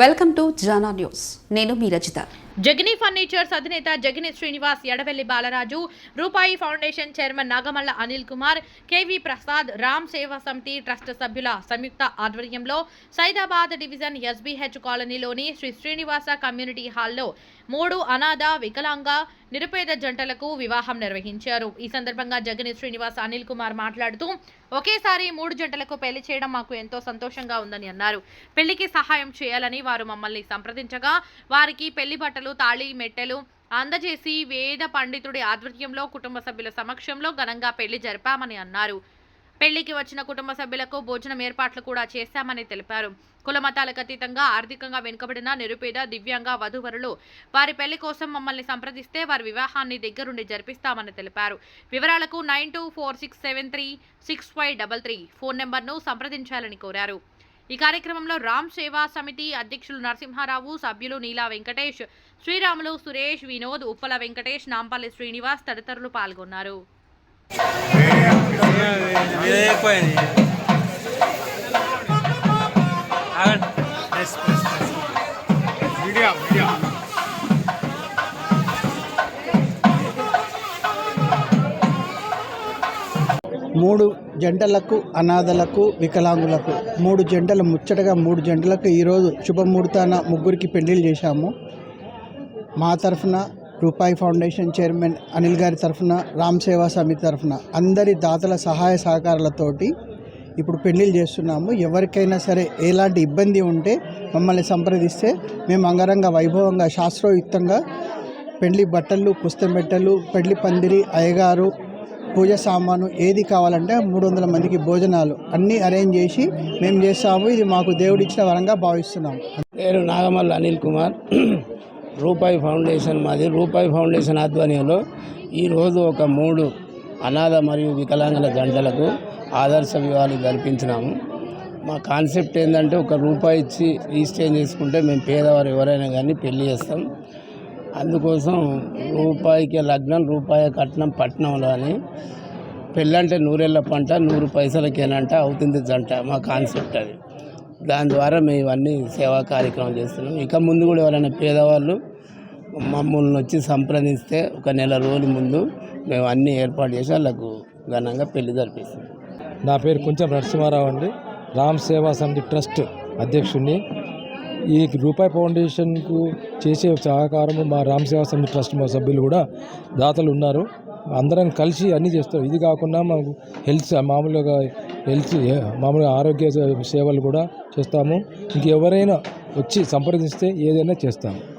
Welcome to Jana news. నేను మీ Rachitha. Jagani furnitures అధినేత జగనీ శ్రీనివాస్ ఎడవెల్లి బాలరాజు రూపాయి foundation chairman Nagamalla Anil Kumar KV Prasad Ram Seva Samiti trust సభ్యుల సంయుక్త ఆధ్వర్యంలో Saidabad division SBH కాలనీలోని శ్రీ శ్రీనివాస కమ్యూనిటీ హాల్లో మూడు అనాథ వికలాంగ నిరుపేద జంటలకు వివాహం నిర్వహించారు. ఈ సందర్భంగా జగని శ్రీనివాస్ అనిల్ కుమార్ మాట్లాడుతూ ఒకేసారి మూడు జంటలకు పెళ్ళి చేయడం మాకు ఎంతో సంతోషంగా ఉందని అన్నారు. పెళ్ళికి సహాయం చేయాలని వారు మమ్మల్ని సంప్రదించగా వారికి పెళ్ళి బట్టలు తాళి మెట్టెలు అందజేసి వేద పండితుడి ఆధ్వర్యంలో కుటుంబ సభ్యుల సమక్షంలో ఘనంగా పెళ్ళి జరిపామని అన్నారు. పెళ్ళికి వచ్చిన కుటుంబ సభ్యులకు భోజనం ఏర్పాట్లు కూడా చేశామని తెలిపారు. కుల మతాలకు అతీతంగా ఆర్థికంగా వెనుకబడిన నిరుపేద దివ్యాంగ వధూవరులు వారి పెళ్ళి కోసం మమ్మల్ని సంప్రదిస్తే వారి వివాహాన్ని దగ్గరుండి జరిపిస్తామని తెలిపారు. వివరాలకు nine two four six seven three six five double three phone నెంబర్ను సంప్రదించాలని కోరారు. ఈ కార్యక్రమంలో రామ్ సేవా సమితి అధ్యక్షులు నరసింహారావు సభ్యులు నీలా వెంకటేష్ శ్రీరాములు సురేష్ వినోద్ ఉప్పల వెంకటేష్ నాంపల్లి శ్రీనివాస్ తదితరులు పాల్గొన్నారు. ఇదే మూడు జంటలకు అనాథలకు వికలాంగులకు. మూడు జంటలు ముచ్చటగా మూడు జంటలకు ఈరోజు శుభముహూర్తాన ముగ్గురికి పెళ్ళిళ్ళు చేశాము. మా తరఫున రూపాయి ఫౌండేషన్ చైర్మన్ అనిల్ గారి తరఫున రామ్ సేవా సమితి తరఫున అందరి దాతల సహాయ సహకారాలతోటి ఇప్పుడు పెళ్ళిళ్ళు చేస్తున్నాము. ఎవరికైనా సరే ఎలాంటి ఇబ్బంది ఉంటే మమ్మల్ని సంప్రదిస్తే మేము అంగరంగ వైభవంగా శాస్త్రోయుక్తంగా పెళ్ళి బట్టలు పుస్తెం బట్టలు పెళ్ళి పందిరి అయ్యగారు పూజ సామాను ఏది కావాలంటే మూడు వందల మందికి భోజనాలు అన్నీ అరేంజ్ చేసి మేము చేస్తాము. ఇది మాకు దేవుడిచ్చిన వరంగా భావిస్తున్నాము పేరు నాగమల్ల అనిల్ కుమార్. రూపాయి ఫౌండేషన్ మాది. రూపాయి ఫౌండేషన్ ఆధ్వర్యంలో ఈరోజు ఒక మూడు అనాథ మరియు వికలాంగుల జంటలకు ఆదర్శ వివాహాలు జరిపించినాము. మా కాన్సెప్ట్ ఏంటంటే ఒక రూపాయి ఇచ్చి రిజిస్టర్ చేసుకుంటే మేము పేదవారు ఎవరైనా కానీ పెళ్ళి చేస్తాం. అందుకోసం రూపాయికి లగ్నం రూపాయి కట్నం పట్నంలో అని. పెళ్ళంటే నూరేళ్ళ పంట నూరు పైసలకేనంట అవుతుంది జంట మా కాన్సెప్ట్ అది. దాని ద్వారా మేము ఇవన్నీ సేవా కార్యక్రమం చేస్తున్నాం. ఇక ముందు కూడా ఎవరైనా పేదవాళ్ళు మమ్మల్ని వచ్చి సంప్రదిస్తే ఒక నెల రోజుల ముందు మేము అన్నీ ఏర్పాటు చేసి వాళ్ళకు ఘనంగా పెళ్ళి జరిపిస్తాం. నా పేరు కొంచెం నరసింహారావు అండి. రామ్ సేవా సమితి ట్రస్ట్ అధ్యక్షుడిని ఈ రూపాయి ఫౌండేషన్కు చేసే సహకారం మా రామ్ సమితి ట్రస్ట్ మా సభ్యులు కూడా దాతలు ఉన్నారు. అందరం కలిసి అన్నీ చేస్తారు ఇది కాకుండా మాకు హెల్త్ మామూలుగా హెల్త్ మామూలుగా ఆరోగ్య సేవలు కూడా చేస్తాము. ఇంకెవరైనా వచ్చి సంప్రదిస్తే ఏదైనా చేస్తాము.